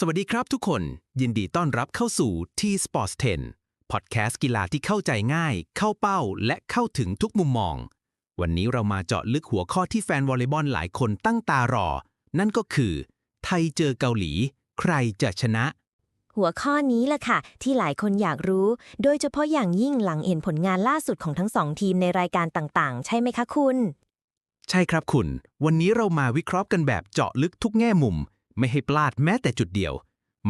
สวัสดีครับทุกคน ยินดีต้อนรับเข้าสู่ T Sports 10 พอดแคสต์กีฬาที่เข้าใจง่าย เข้าเป้า และเข้าถึงทุกมุมมอง วันนี้เรามาเจาะลึกหัวข้อที่แฟนวอลเลย์บอลหลายคนตั้งตารอ นั่นก็คือ ไทยเจอเกาหลี ใครจะชนะ หัวข้อนี้แหละค่ะ ที่หลายคนอยากรู้ โดยเฉพาะอย่างยิ่งหลังเห็นผลงานล่าสุดของทั้งสองทีมในรายการต่างๆ ใช่ไหมคะคุณ ใช่ครับคุณ วันนี้เรามาวิเคราะห์กันแบบเจาะลึกทุกแง่มุม ไม่ให้พลาดแม้แต่จุดเดียว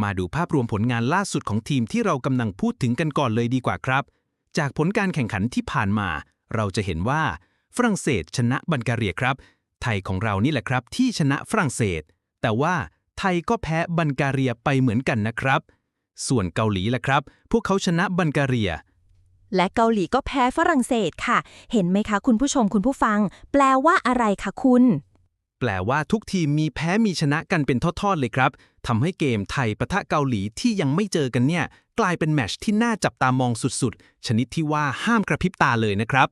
มาดูภาพรวมผลงานล่าสุดของทีมที่เรากำลังพูดถึงกันก่อนเลยดีกว่าครับ จากผลการแข่งขันที่ผ่านมา เราจะเห็นว่า ฝรั่งเศสชนะบัลแกเรียครับ ไทยของเรานี่แหละครับ ที่ชนะฝรั่งเศส แต่ว่าไทยก็แพ้บัลแกเรียไปเหมือนกันนะครับ ส่วนเกาหลีล่ะครับ พวกเขาชนะบัลแกเรียและเกาหลีก็แพ้ฝรั่งเศสค่ะ เห็นไหมคะคุณผู้ชมคุณผู้ฟัง แปลว่าอะไรคะคุณ แปลว่าทุกทีมมีแพ้มีชนะกันเป็นทอดๆเลยครับทำให้เกมไทยปะทะเกาหลีที่ยังไม่เจอกันเนี่ย กลายเป็นแมตชที่น่าจับตามองสุดๆ ชนิดที่ว่าห้ามกระพริบตาเลยนะครับ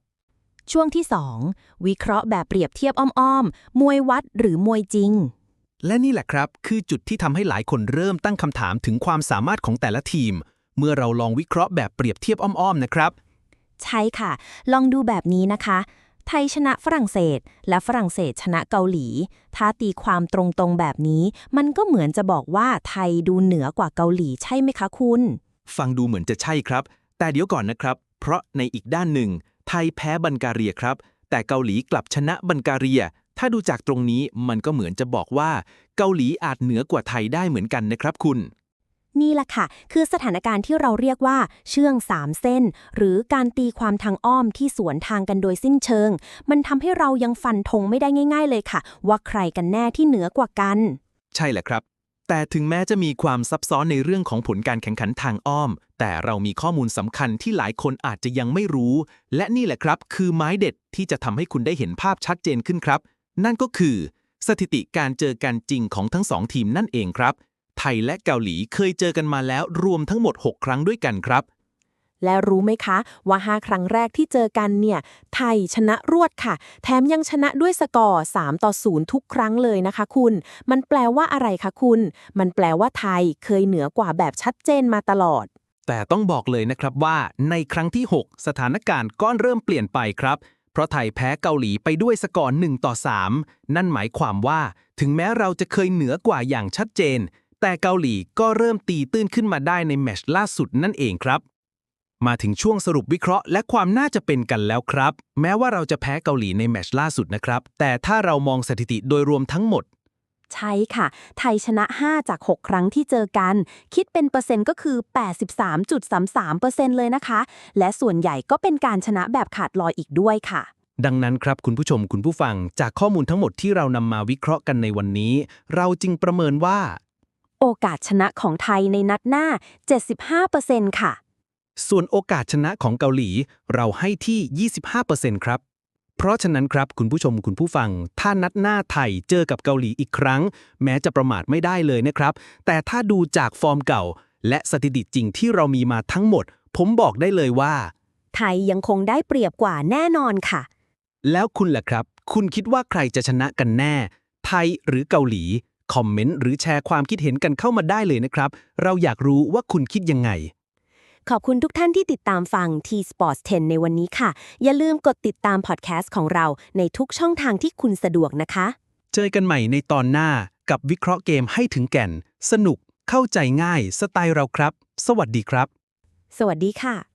ช่วงที่ 2 วิเคราะห์แบบเปรียบเทียบอ้อมๆ มวยวัดหรือมวยจริง และนี่แหละครับ คือจุดที่ทำให้หลายคนเริ่มตั้งคำถามถึงความสามารถของแต่ละทีม เมื่อเราลองวิเคราะห์แบบเปรียบเทียบอ้อมๆนะครับ ใช่ค่ะ ลองดูแบบนี้นะคะ ไทยชนะฝรั่งเศส และฝรั่งเศสชนะเกาหลี ถ้าตีความตรงๆแบบนี้ มันก็เหมือนจะบอกว่าไทยดูเหนือกว่าเกาหลีใช่ไหมคะคุณ ฟังดูเหมือนจะใช่ครับ แต่เดี๋ยวก่อนนะครับ เพราะในอีกด้านหนึ่ง ไทยแพ้บัลกเรียครับ แต่เกาหลีกลับชนะบัลกเรีย ถ้าดูจากตรงนี้มันก็เหมือนจะบอกว่า เกาหลีอาจเหนือกว่าไทยได้เหมือนกันนะครับคุณ นี่แหละค่ะ คือสถานการณ์ที่เราเรียกว่า เชื่องสามเส้น หรือการตีความทางอ้อมที่สวนทางกันโดยสิ้นเชิง มันทำให้เรายังฟันธงไม่ได้ง่าย ๆ เลยค่ะ ว่าใครกันแน่ที่เหนือกว่ากัน ใช่แหละครับ แต่ถึงแม้จะมีความซับซ้อนในเรื่องของผลการแข่งขันทางอ้อม แต่เรามีข้อมูลสำคัญที่หลายคนอาจจะยังไม่รู้ และนี่แหละครับ คือไม้เด็ดที่จะทำให้คุณได้เห็นภาพชัดเจนขึ้นครับ นั่นก็คือ สถิติการเจอกันจริงของทั้งสองทีมนั่นเองครับ ไทยและเกาหลีเคยเจอกันมาแล้วรวมทั้งหมด 6 ครั้งด้วยกันครับ และรู้ไหมคะ ว่า 5 ครั้งแรกที่เจอกันเนี่ย ไทยชนะรวดค่ะ แถมยังชนะด้วยสกอร์ 3 ต่อ 0 ทุกครั้งเลยนะคะคุณ มันแปลว่าอะไรคะคุณ มันแปลว่าไทยเคยเหนือกว่าแบบชัดเจนมาตลอด แต่ต้องบอกเลยนะครับว่าในครั้งที่ 6 สถานการณ์ก็เริ่มเปลี่ยนไปครับเพราะไทยแพ้เกาหลีไปด้วยสกอร์1ต่อ 3 นั่นหมายความว่า ถึงแม้เราจะเคยเหนือกว่าอย่างชัดเจน แต่เกาหลีก็เริ่มตีตื้นขึ้นมาได้ในแมตช์ล่าสุดนั่นเองครับ มาถึงช่วงสรุปวิเคราะห์และความน่าจะเป็นกันแล้วครับ แม้ว่าเราจะแพ้เกาหลีในแมตช์ล่าสุดนะครับ แต่ถ้าเรามองสถิติโดยรวมทั้งหมด ใช่ค่ะ ไทยชนะ 5 จาก 6 ครั้งที่เจอกัน คิดเป็นเปอร์เซ็นต์ก็คือ 83.33%เลยนะคะ และส่วนใหญ่ก็เป็นการชนะแบบขาดลอยอีกด้วยค่ะดังนั้นครับคุณผู้ชมคุณผู้ฟัง จากข้อมูลทั้งหมดที่เรานำมาวิเคราะห์กันในวันนี้ เราจึงประเมินว่า โอกาสชนะของไทยในนัดหน้า 75%ค่ะ ส่วนโอกาสชนะของเกาหลีเราให้ที่ 25%ครับ เพราะฉะนั้นครับคุณผู้ชมคุณผู้ฟัง ถ้านัดหน้าไทยเจอกับเกาหลีอีกครั้ง แม้จะประมาทไม่ได้เลยนะครับ แต่ถ้าดูจากฟอร์มเก่า และสถิติจริงที่เรามีมาทั้งหมด ผมบอกได้เลยว่า ไทยยังคงได้เปรียบกว่าแน่นอนค่ะ แล้วคุณล่ะครับ คุณคิดว่าใครจะชนะกันแน่ ไทยหรือเกาหลี คอมเมนต์หรือแชร์ความคิดเห็นกันเข้ามาได้เลยนะครับ เราอยากรู้ว่าคุณคิดยังไง ขอบคุณทุกท่านที่ติดตามฟัง T Sports 10 ในวันนี้ค่ะ อย่าลืมกดติดตามพอดแคสต์ของเราในทุกช่องทางที่คุณสะดวกนะคะ เจอกันใหม่ในตอนหน้ากับวิเคราะห์เกมให้ถึงแก่น สนุก เข้าใจง่าย สไตล์เราครับ สวัสดีครับ สวัสดีค่ะ